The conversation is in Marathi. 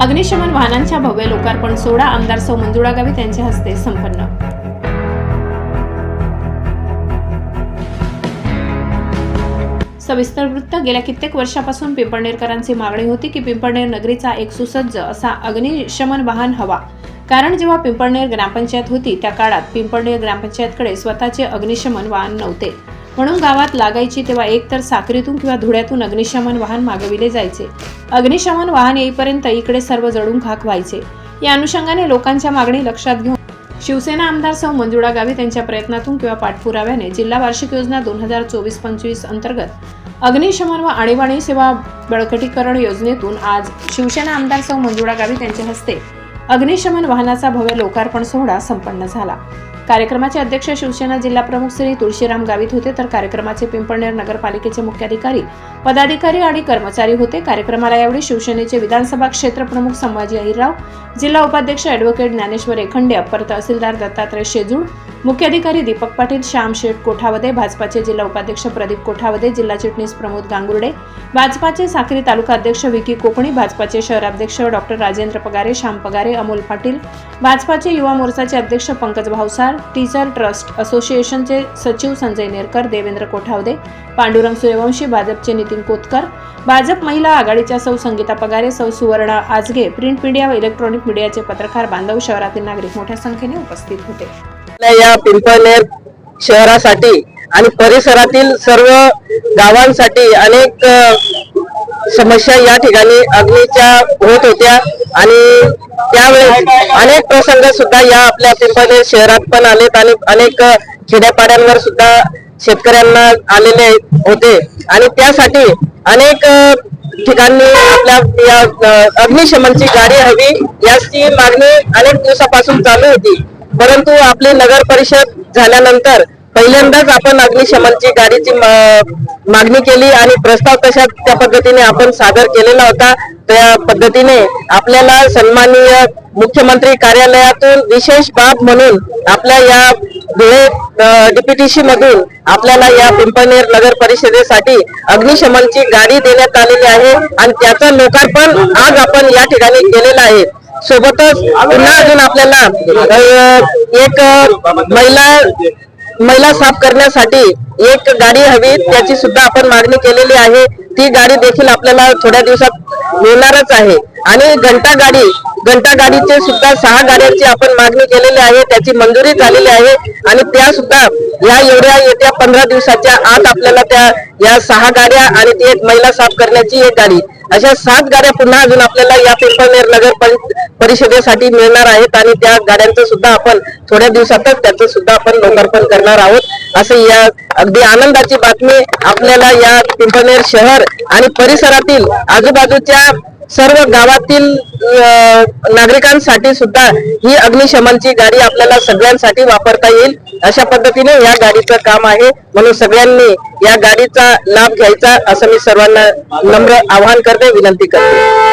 अग्निशमन वाहनांच्या भव्य लोकार्पण सोहळा आमदार सौ मंजुळा गावित यांच्या हस्ते संपन्न. सविस्तर वृत्त गेल्या कित्येक वर्षापासून पिंपळनेरकरांची मागणी होती की पिंपळनेर नगरीचा एक सुसज्ज असा अग्निशमन वाहन हवा. कारण जेव्हा पिंपळनेर ग्रामपंचायत होती त्या काळात पिंपळनेर ग्रामपंचायतकडे स्वतःचे अग्निशमन वाहन नव्हते. म्हणून गावात लागायची तेव्हा एकतर साखरीतून किंवा धुळ्यातून अग्निशमन वाहन मागविले जायचे. अग्निशमन वाहन येईपर्यंत इकडे सर्व जळून खाक व्हायचे. या अनुषंगाने लोकांच्या मागणी लक्षात घेऊन शिवसेना आमदार सौ मंजुळा गावी त्यांच्या प्रयत्नातून किंवा पाठपुराव्याने जिल्हा वार्षिक योजना दोन हजार चोवीस पंचवीस अंतर्गत अग्निशमन व आणीबाणी सेवा बळकटीकरण योजनेतून आज शिवसेना आमदार सौ मंजुळा गावी त्यांच्या हस्ते अग्निशमन वाहनाचा भव्य लोकार्पण सोहळा संपन्न झाला. कार्यक्रमाचे अध्यक्ष शिवसेना जिल्हा प्रमुख श्री तुळशीराम गावित होते. तर कार्यक्रमाचे पिंपळनेर नगरपालिकेचे मुख्याधिकारी पदाधिकारी आणि कर्मचारी होते. कार्यक्रमाला यावेळी शिवसेनेचे विधानसभा क्षेत्र प्रमुख संभाजी अहिरराव जिल्हा उपाध्यक्ष ॲडव्होकेट ज्ञानेश्वर एखंडे अप्पर तहसीलदार दत्तात्रय शेजूळ मुख्याधिकारी दीपक पाटील श्याम शेठ कोठावदे भाजपाचे जिल्हा उपाध्यक्ष प्रदीप कोठावदे जिल्हा चिटणीस प्रमोद गांगुर्डे भाजपाचे साक्री तालुका अध्यक्ष विकी कोकणी भाजपाचे शहराध्यक्ष डॉक्टर राजेंद्र पगारे श्याम पगारे अमोल पाटील भाजपाचे युवा मोर्चाचे अध्यक्ष पंकज भावसार टीचर ट्रस्ट असोसिएशनचे सचिव संजय नेरकर देवेंद्र कोठावदे पांडुरंग सूर्यवंशी भाजपचे नितीन कोतकर भाजप महिला आघाडीच्या सौ संगीता पगारे सौ सुवर्णा आजगे प्रिंट मीडिया व इलेक्ट्रॉनिक मीडियाचे पत्रकार बांधव शहरातील नागरिक मोठ्या संख्येने उपस्थित होते. या पिंपळनेर शहरासाठी आणि परिसरातील सर्व गावांसाठी अनेक समस्या या ठिकाणी अग्नीच्या होत होत्या. आणि त्यावेळेस अनेक प्रसंग सुद्धा या आपल्या पिंपळे शहरात पण आलेत आणि अनेक खेड्यापाड्यांवर सुद्धा शेतकऱ्यांना आलेले होते. आणि त्यासाठी अनेक ठिकाणी आपल्या या अग्निशमनची गाडी हवी याची मागणी अनेक दिवसापासून चालू होती. परंतु आपली नगर परिषद झाल्यानंतर पहिल्यांदाच आपण अग्निशमनची गाडीची मागणी केली आणि प्रस्ताव तशा त्या पद्धतीने आपण सादर केलेला होता त्या पद्धतीने आपल्याला सन्माननीय मुख्यमंत्री कार्यालयातून विशेष बाब म्हणून आपल्या या धुळे डीपीटीसी मधून आपल्याला या पिंपळनेर नगर परिषदेसाठी अग्निशमनची गाडी देण्यात आलेली आहे आणि त्याचं लोकार्पण आज आपण या ठिकाणी केलेलं आहे. सोबतच पुन्हा अजून आपल्याला एक महिला महिला साफ करण्यासाठी एक गाडी हवी त्याची सुद्धा आपण मागणी केलेली आहे. ती गाडी देखील आपल्याला थोड्या दिवसात मिळणारच आहे. आणि घंटा गाडी घंटा गाडीचे सुद्धा सहा गाड्यांची आपण मागणी केलेली आहे त्याची मंजुरी झालेली आहे आणि त्या सुद्धा या एवढ्या येत्या पंधरा दिवसाच्या आत आपल्याला त्या या सहा गाड्या आणि ती एक महिला साफ करण्याची एक गाडी. अशा सात गाड्या पुन्हा अजून आपल्याला या पिंपळनेर नगर परिषदेसाठी मिळणार आहेत आणि त्या गाड्यांचं सुद्धा आपण थोड्या दिवसातच त्याचं सुद्धा आपण लोकार्पण करणार आहोत. असं या अगदी आनंदाची बातमी आपल्याला या पिंपळनेर शहर आणि परिसरातील आजूबाजूच्या सर्व गावातील नागरिकांसाठी सुद्धा ही अग्निशमनची गाडी आपल्याला सगळ्यांसाठी वापरता येईल. अशा पद्धतीने या गाडीचं काम आहे. म्हणून सगळ्यांनी या गाडीचा लाभ घ्यायचा असं मी सर्वांना नम्र आवाहन करते विनंती करते.